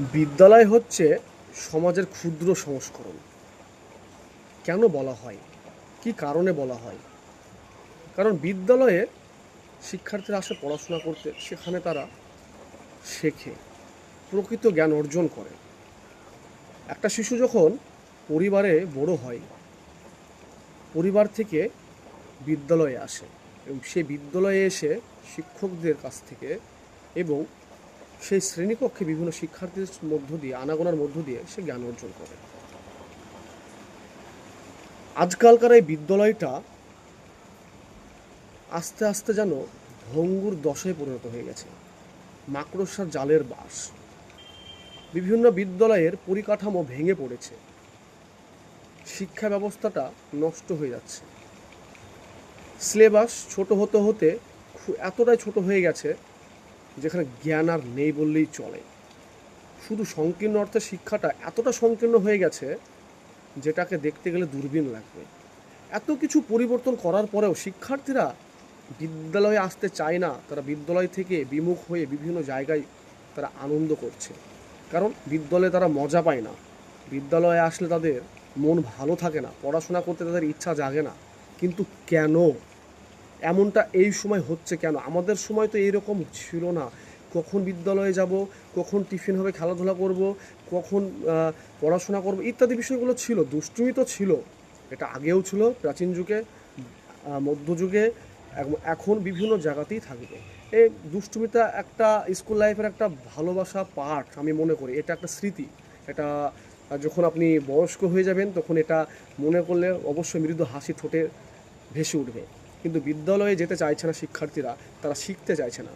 বিদ্যালয় হচ্ছে সমাজের ক্ষুদ্র সংস্করণ। কেন বলা হয়? কি কারণে বলা হয়? কারণ বিদ্যালয়ে শিক্ষার্থীরা আসে পড়াশোনা করতে, সেখানে তারা শেখে, প্রকৃত জ্ঞান অর্জন করে। একটা শিশু যখন পরিবারে বড় হয়, পরিবার থেকে বিদ্যালয়ে আসে এবং সে বিদ্যালয়ে এসে শিক্ষকদের কাছ থেকে এবং সেই শ্রেণীকক্ষে বিভিন্ন শিক্ষার্থীদের মধ্য দিয়ে, আনাগোনার মধ্য দিয়ে সে জ্ঞান অর্জন করে। আজকালকার এই বিদ্যালয়টা আস্তে আস্তে যেন ভঙ্গুর দশায় পরিণত হয়ে গেছে। মাকড়সার জালের বাস। বিভিন্ন বিদ্যালয়ের পরিকাঠামো ভেঙে পড়েছে। শিক্ষা ব্যবস্থাটা নষ্ট হয়ে যাচ্ছে। সিলেবাস ছোট হতে হতে এতটাই ছোট হয়ে গেছে যেখানে জ্ঞান আর নেই বললেই চলে। শুধু সংকীর্ণ অর্থে শিক্ষাটা এতটা সংকীর্ণ হয়ে গেছে, যেটাকে দেখতে গেলে দূরবীন লাগবে। এত কিছু পরিবর্তন করার পরেও শিক্ষার্থীরা বিদ্যালয়ে আসতে চায় না, তারা বিদ্যালয় থেকে বিমুখ হয়ে বিভিন্ন জায়গায় তারা আনন্দ করছে। কারণ বিদ্যালয়ে তারা মজা পায় না। বিদ্যালয়ে আসলে তাদের মন ভালো থাকে না, পড়াশোনা করতে তাদের ইচ্ছা জাগে না। কিন্তু কেন? এমনটা এই সময় হচ্ছে কেন? আমাদের সময় তো এইরকম ছিল না। কখন বিদ্যালয়ে যাব? কখন টিফিন হবে? খেলাধুলা করব? কখন পড়াশোনা করব? ইত্যাদি বিষয়গুলো ছিল। দুষ্টুমি তো ছিল। এটা আগেও ছিল, প্রাচীন যুগে মধ্যযুগে এখন বিভিন্ন জায়গাতেই থাকবে। এই দুষ্টুমিটা একটা স্কুল লাইফের একটা ভালোবাসা পার্ট আমি মনে করি। এটা একটা স্মৃতি। এটা যখন আপনি বয়স্ক হয়ে যাবেন, তখন এটা মনে করলে অবশ্যই মৃদু হাসি ঠোঁটে ভেসে উঠবে। কিন্তু বিদ্যালয়ে যেতে চাইছে না শিক্ষার্থীরা, তারা শিখতে চাইছে না।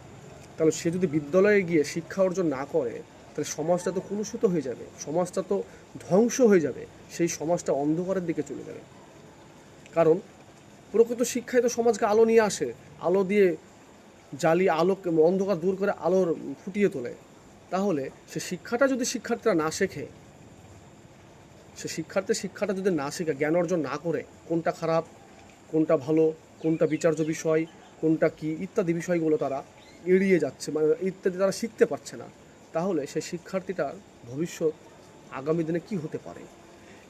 তাহলে সে যদি বিদ্যালয়ে গিয়ে শিক্ষা অর্জন না করে, তাহলে সমাজটা তো কলুষিত হয়ে যাবে, সমাজটা তো ধ্বংস হয়ে যাবে, সেই সমাজটা অন্ধকারের দিকে চলে যাবে। কারণ প্রকৃত শিক্ষায় তো সমাজকে আলো নিয়ে আসে, আলো দিয়ে জ্বালিয়ে আলোকে অন্ধকার দূর করে আলোর ফুটিয়ে তোলে। তাহলে সে শিক্ষাটা যদি শিক্ষার্থীরা না শেখে, সে শিক্ষার্থীর শিক্ষাটা যদি না শেখে, জ্ঞান অর্জন না করে, কোনটা খারাপ, কোনটা ভালো কোনটা বিচার্য বিষয়, কোনটা কি, ইত্যাদি বিষয়গুলো তারা এড়িয়ে যাচ্ছে মানে ইত্যাদি তারা শিখতে পারছে না। তাহলে সেই শিক্ষার্থীটার ভবিষ্যৎ আগামী দিনে কি হতে পারে?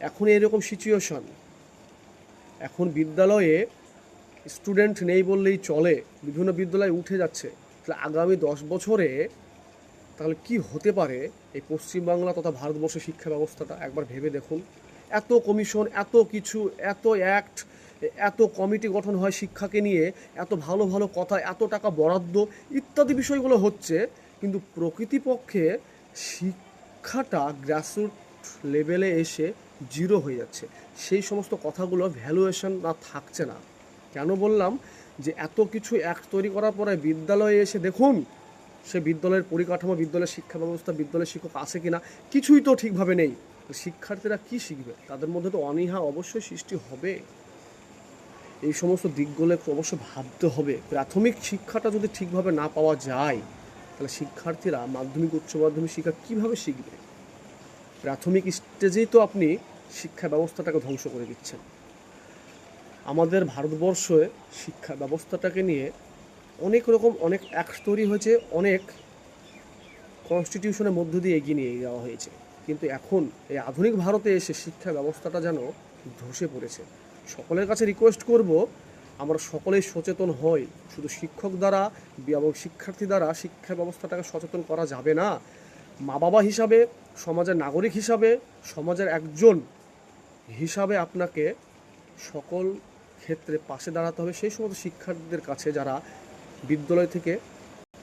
এখন এরকম সিচুয়েশন এখন বিদ্যালয়ে স্টুডেন্ট নেই বললেই চলে, বিভিন্ন বিদ্যালয়ে উঠে যাচ্ছে, তাহলে আগামী দশ বছরে তাহলে কি হতে পারে? এই পশ্চিমবাংলা তথা ভারতবর্ষের শিক্ষা ব্যবস্থাটা একবার ভেবে দেখুন। এত কমিশন এত কিছু, এত অ্যাক্ট এত কমিটি গঠন হয় শিক্ষাকে নিয়ে, এত ভালো ভালো কথা, এত টাকা বরাদ্দ, ইত্যাদি বিষয়গুলো হচ্ছে, কিন্তু প্রকৃতিপক্ষে শিক্ষাটা গ্রাসরুট লেভেলে এসে জিরো হয়ে যাচ্ছে। সেই সমস্ত কথাগুলো ভ্যালুয়েশন না থাকছে না। কেন বললাম? যে এত কিছু অ্যাক্ট তৈরি করার পরে বিদ্যালয়ে এসে দেখুন, সে বিদ্যালয়ের পরিকাঠামো, বিদ্যালয়ের শিক্ষা ব্যবস্থা, বিদ্যালয়ের শিক্ষক আছে কিনা, কিছুই তো ঠিকভাবে নেই। শিক্ষার্থীরা কি শিখবে? তাদের মধ্যে তো অনীহা অবশ্যই সৃষ্টি হবে। এই সমস্ত দিকগুলো একটু অবশ্যই ভাবতে হবে। প্রাথমিক শিক্ষাটা যদি ঠিকভাবে না পাওয়া যায়, তাহলে শিক্ষার্থীরা মাধ্যমিক, উচ্চ মাধ্যমিক শিক্ষা কীভাবে শিখবে? প্রাথমিক স্টেজেই তো আপনি শিক্ষা ব্যবস্থাটাকে ধ্বংস করে দিচ্ছেন। আমাদের ভারতবর্ষে শিক্ষা ব্যবস্থাটাকে নিয়ে অনেক রকম, অনেক অ্যাক্ট তৈরি হয়েছে, অনেক কনস্টিটিউশনের মধ্য দিয়ে এগিয়ে নিয়ে যাওয়া হয়েছে। কিন্তু এখন এই আধুনিক ভারতে এসে শিক্ষা ব্যবস্থাটা যেন ধসে পড়েছে। সকলের কাছে রিকোয়েস্ট করব, আমরা সকলেই সচেতন হই। শুধু শিক্ষক দ্বারা এবং শিক্ষার্থী দ্বারা শিক্ষা ব্যবস্থাটাকে সচেতন করা যাবে না। মা বাবা হিসাবে, সমাজের নাগরিক হিসাবে, সমাজের একজন হিসাবে আপনাকে সকল ক্ষেত্রে পাশে দাঁড়াতে হবে। সেই সমস্ত শিক্ষার্থীদের কাছে যারা বিদ্যালয় থেকে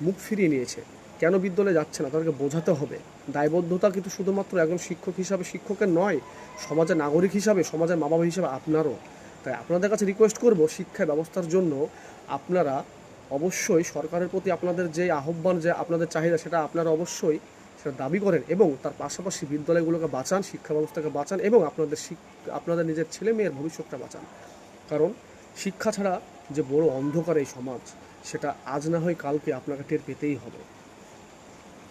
মুখ ফিরিয়ে নিয়েছে। কেন বিদ্যালয়ে যাচ্ছে না? তাদেরকে বোঝাতে হবে। দায়বদ্ধতা কিন্তু শুধুমাত্র একজন শিক্ষক হিসাবে শিক্ষকের নয়, সমাজের নাগরিক হিসাবে, সমাজের মা বাবা হিসাবে আপনারও। তাই আপনাদের কাছে রিকোয়েস্ট করব শিক্ষা ব্যবস্থার জন্য আপনারা অবশ্যই সরকারের প্রতি আপনাদের যে আহ্বান, যে আপনাদের চাহিদা, সেটা আপনারা অবশ্যই সেটা দাবি করেন এবং তার পাশাপাশি বিদ্যালয়গুলোকে বাঁচান, শিক্ষা ব্যবস্থাকে বাঁচান এবং আপনাদের আপনাদের নিজের ছেলে মেয়ের ভবিষ্যৎটা বাঁচান। কারণ শিক্ষা ছাড়া যে বড় অন্ধকার এই সমাজ, সেটা আজ না হয় কালকে আপনাকে টের পেতেই হবে।